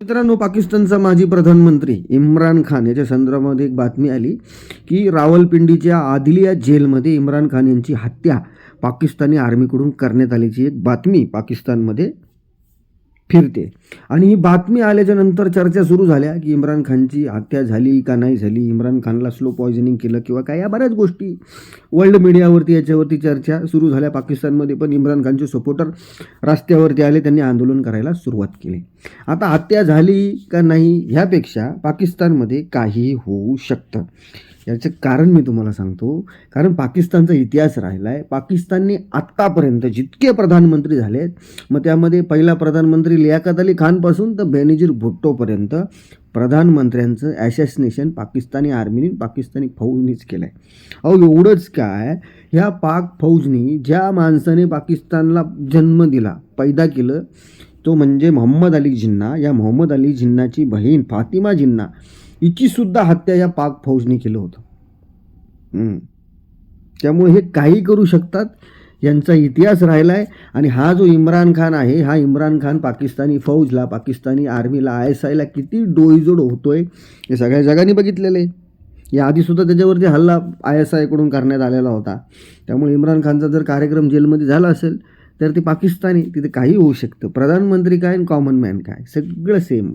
मित्रांनो पाकिस्तानचा माजी प्रधानमंत्री इम्रान खान याच्या संदर्भामध्ये एक बातमी आली की रावलपिंडीच्या आदिलिया जेलमध्ये इम्रान खान यांची हत्या पाकिस्तानी आर्मीकडून करण्यात आल्याची एक बातमी पाकिस्तानमध्ये फिरते. आणि ही बातमी आल्याच्यानंतर चर्चा सुरू झाल्या की इम्रान खानची हत्या झाली का नाही झाली? इम्रान खानला स्लो पॉयझनिंग केलं किंवा काय? या बऱ्याच गोष्टी वर्ल्ड मीडियावरती याच्यावरती चर्चा सुरू झाल्या. पाकिस्तानमध्ये पण इम्रान खानचे सपोर्टर रस्त्यावरती आले त्यांनी आंदोलन करायला सुरुवात केली. आता हत्या झाली का नाही ह्यापेक्षा पाकिस्तानमध्ये काहीही होऊ शकतं. याचं कारण मी तुम्हाला सांगतो कारण पाकिस्तानचा इतिहास राहिला आहे पाकिस्तानने आत्तापर्यंत जितके प्रधानमंत्री झाले आहेत मग त्यामध्ये पहिला प्रधानमंत्री लियाकत अली खानपासून तर बेनजीर भुट्टोपर्यंत प्रधानमंत्र्यांचं ॲसेसिनेशन पाकिस्तानी आर्मीने पाकिस्तानी फौजनीच केलं आहे अहो एवढंच काय? ह्या पाक फौजनी ज्या माणसाने पाकिस्तानला जन्म दिला पैदा केलं तो म्हणजे मोहम्मद अली जिन्ना. या मोहम्मद अली जिन्नाची बहीण फातिमा जिन्ना हिची सुद्धा हत्या या पाक फौजने केलं होतं. त्यामुळे हे काही करू शकतात. यांचा इतिहास राहिला आहे आणि हा जो इम्रान खान आहे हा इम्रान खान पाकिस्तानी फौजला पाकिस्तानी आर्मीला आय एस आयला किती डोईजोड आहे हे सगळ्या जगाने बघितलेलं. आहे या आधीसुद्धा त्याच्यावरती हल्ला आय एस आयकडून करण्यात आलेला होता. त्यामुळे इम्रान खानचा जर कार्यक्रम जेलमध्ये झाला असेल तर ते पाकिस्तानी तिथे काही होऊ शकतं. प्रधानमंत्री काय आणि कॉमन मॅन काय? सगळं सेम